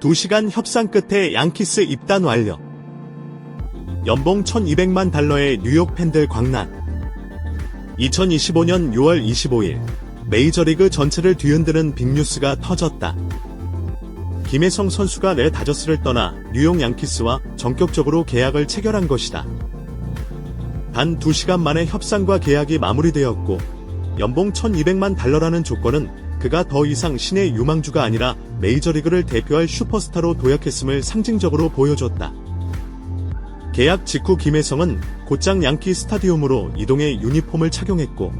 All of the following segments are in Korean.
2시간 협상 끝에 양키스 입단 완료. 연봉 1200만 달러의 뉴욕 팬들 광란. 2025년 6월 25일 메이저리그 전체를 뒤흔드는 빅뉴스가 터졌다. 김혜성 선수가 레 다저스를 떠나 뉴욕 양키스와 전격적으로 계약을 체결한 것이다. 단 2시간 만에 협상과 계약이 마무리되었고 연봉 1200만 달러라는 조건은 그가 더 이상 신의 유망주가 아니라 메이저리그를 대표할 슈퍼스타로 도약했음을 상징적으로 보여줬다. 계약 직후 김혜성은 곧장 양키 스타디움으로 이동해 유니폼을 착용했고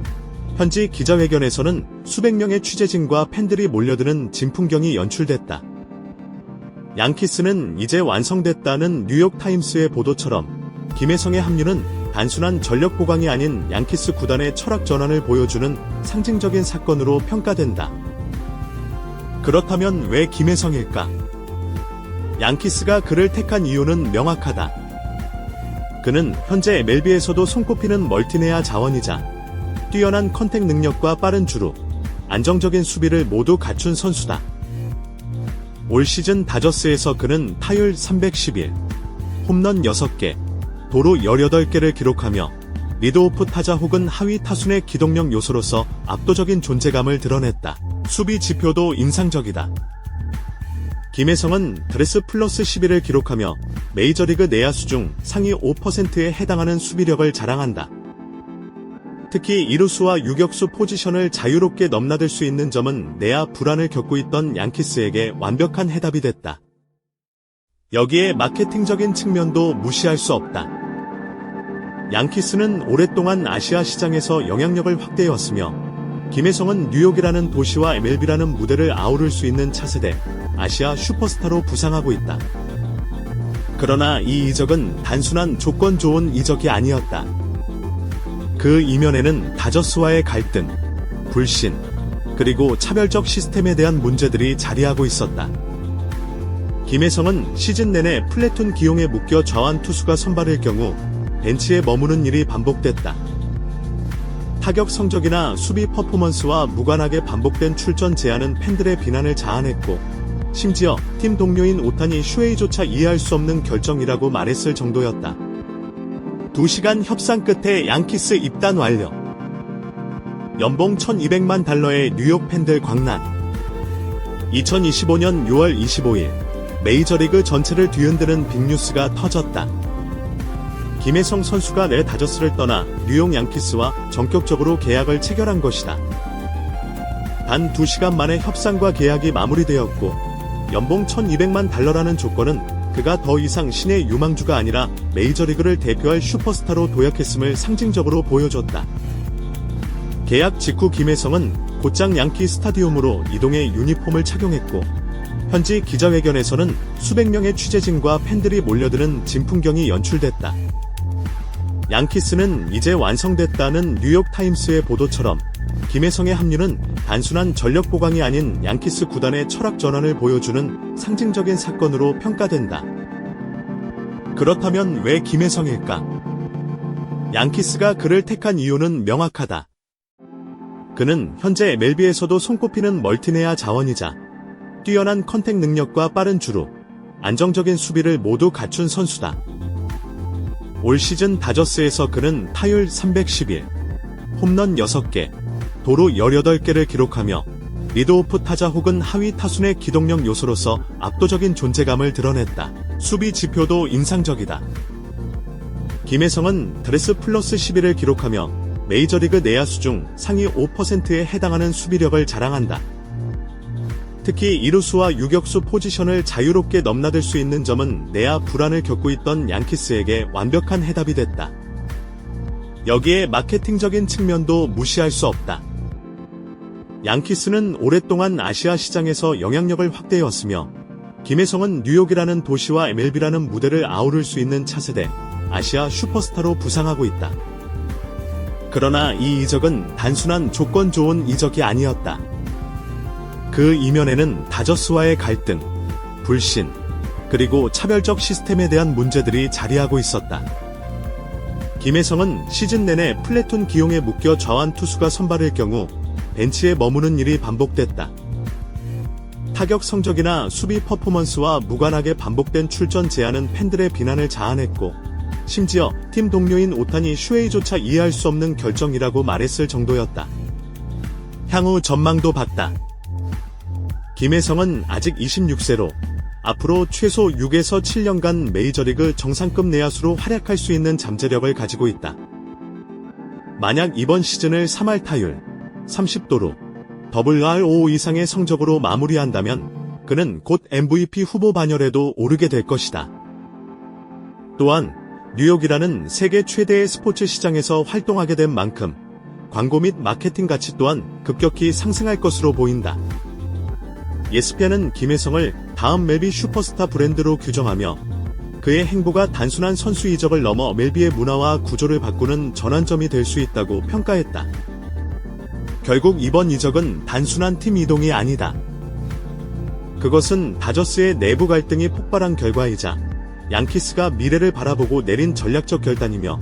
현지 기자회견에서는 수백 명의 취재진과 팬들이 몰려드는 진풍경이 연출됐다. 양키스는 이제 완성됐다는 뉴욕타임스의 보도처럼 김혜성의 합류는 단순한 전력 보강이 아닌 양키스 구단의 철학 전환을 보여주는 상징적인 사건으로 평가된다. 그렇다면 왜 김혜성일까? 양키스가 그를 택한 이유는 명확하다. 그는 현재 MLB에서도 손꼽히는 멀티네아 자원이자 뛰어난 컨택 능력과 빠른 주루, 안정적인 수비를 모두 갖춘 선수다. 올 시즌 다저스에서 그는 타율 311, 홈런 6개, 도루 18개를 기록하며 리드오프 타자 혹은 하위 타순의 기동력 요소로서 압도적인 존재감을 드러냈다. 수비 지표도 인상적이다. 김혜성은 드레스 플러스 11을 기록하며 메이저리그 내야수 중 상위 5%에 해당하는 수비력을 자랑한다. 특히 이루수와 유격수 포지션을 자유롭게 넘나들 수 있는 점은 내야 불안을 겪고 있던 양키스에게 완벽한 해답이 됐다. 여기에 마케팅적인 측면도 무시할 수 없다. 양키스는 오랫동안 아시아 시장에서 영향력을 확대해왔으며 김혜성은 뉴욕이라는 도시와 MLB라는 무대를 아우를 수 있는 차세대 아시아 슈퍼스타로 부상하고 있다. 그러나 이 이적은 단순한 조건 좋은 이적이 아니었다. 그 이면에는 다저스와의 갈등, 불신, 그리고 차별적 시스템에 대한 문제들이 자리하고 있었다. 김혜성은 시즌 내내 플래툰 기용에 묶여 좌완 투수가 선발일 경우 벤치에 머무는 일이 반복됐다. 타격 성적이나 수비 퍼포먼스와 무관하게 반복된 출전 제한은 팬들의 비난을 자아냈고, 심지어 팀 동료인 오타니 슈웨이조차 이해할 수 없는 결정이라고 말했을 정도였다. 2시간 협상 끝에 양키스 입단 완료. 연봉 1200만 달러의 뉴욕 팬들 광란. 2025년 6월 25일 메이저리그 전체를 뒤흔드는 빅뉴스가 터졌다. 김혜성 선수가 레 다저스를 떠나 뉴욕 양키스와 전격적으로 계약을 체결한 것이다. 단 2시간 만에 협상과 계약이 마무리되었고 연봉 1200만 달러라는 조건은 그가 더 이상 신의 유망주가 아니라 메이저리그를 대표할 슈퍼스타로 도약했음을 상징적으로 보여줬다. 계약 직후 김혜성은 곧장 양키 스타디움으로 이동해 유니폼을 착용했고 현지 기자회견에서는 수백 명의 취재진과 팬들이 몰려드는 진풍경이 연출됐다. 양키스는 이제 완성됐다는 뉴욕타임스의 보도처럼 김혜성의 합류는 단순한 전력 보강이 아닌 양키스 구단의 철학 전환을 보여주는 상징적인 사건으로 평가된다. 그렇다면 왜 김혜성일까? 양키스가 그를 택한 이유는 명확하다. 그는 현재 MLB에서도 손꼽히는 멀티네아 자원이자 뛰어난 컨택 능력과 빠른 주루, 안정적인 수비를 모두 갖춘 선수다. 올 시즌 다저스에서 그는 타율 311, 홈런 6개, 도루 18개를 기록하며 리드오프 타자 혹은 하위 타순의 기동력 요소로서 압도적인 존재감을 드러냈다. 수비 지표도 인상적이다. 김혜성은 드레스 플러스 11을 기록하며 메이저리그 내야수 중 상위 5%에 해당하는 수비력을 자랑한다. 특히 이루수와 유격수 포지션을 자유롭게 넘나들 수 있는 점은 내야 불안을 겪고 있던 양키스에게 완벽한 해답이 됐다. 여기에 마케팅적인 측면도 무시할 수 없다. 양키스는 오랫동안 아시아 시장에서 영향력을 확대해왔으며 김혜성은 뉴욕이라는 도시와 MLB라는 무대를 아우를 수 있는 차세대 아시아 슈퍼스타로 부상하고 있다. 그러나 이 이적은 단순한 조건 좋은 이적이 아니었다. 그 이면에는 다저스와의 갈등, 불신, 그리고 차별적 시스템에 대한 문제들이 자리하고 있었다. 김혜성은 시즌 내내 플래툰 기용에 묶여 좌완 투수가 선발일 경우 벤치에 머무는 일이 반복됐다. 타격 성적이나 수비 퍼포먼스와 무관하게 반복된 출전 제한은 팬들의 비난을 자아냈고 심지어 팀 동료인 오타니 슈에이조차 이해할 수 없는 결정이라고 말했을 정도였다. 향후 전망도 봤다. 김혜성은 아직 26세로 앞으로 최소 6에서 7년간 메이저리그 정상급 내야수로 활약할 수 있는 잠재력을 가지고 있다. 만약 이번 시즌을 3할 타율 30도로 WRO 이상의 성적으로 마무리한다면 그는 곧 MVP 후보 반열에도 오르게 될 것이다. 또한 뉴욕이라는 세계 최대의 스포츠 시장에서 활동하게 된 만큼 광고 및 마케팅 가치 또한 급격히 상승할 것으로 보인다. 예스피아는 김혜성을 다음 멜비 슈퍼스타 브랜드로 규정하며 그의 행보가 단순한 선수 이적을 넘어 멜비의 문화와 구조를 바꾸는 전환점이 될 수 있다고 평가했다. 결국 이번 이적은 단순한 팀 이동이 아니다. 그것은 다저스의 내부 갈등이 폭발한 결과이자 양키스가 미래를 바라보고 내린 전략적 결단이며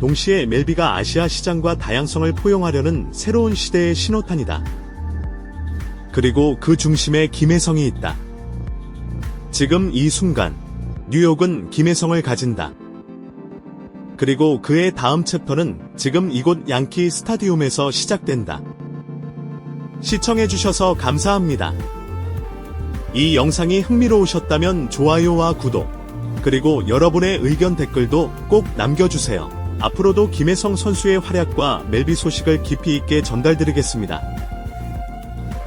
동시에 멜비가 아시아 시장과 다양성을 포용하려는 새로운 시대의 신호탄이다. 그리고 그 중심에 김혜성이 있다. 지금 이 순간 뉴욕은 김혜성을 가진다. 그리고 그의 다음 챕터는 지금 이곳 양키 스타디움에서 시작된다. 시청해주셔서 감사합니다. 이 영상이 흥미로우셨다면 좋아요와 구독, 그리고 여러분의 의견 댓글도 꼭 남겨주세요. 앞으로도 김혜성 선수의 활약과 멜비 소식을 깊이 있게 전달드리겠습니다.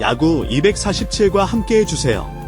야구 247과 함께 해주세요.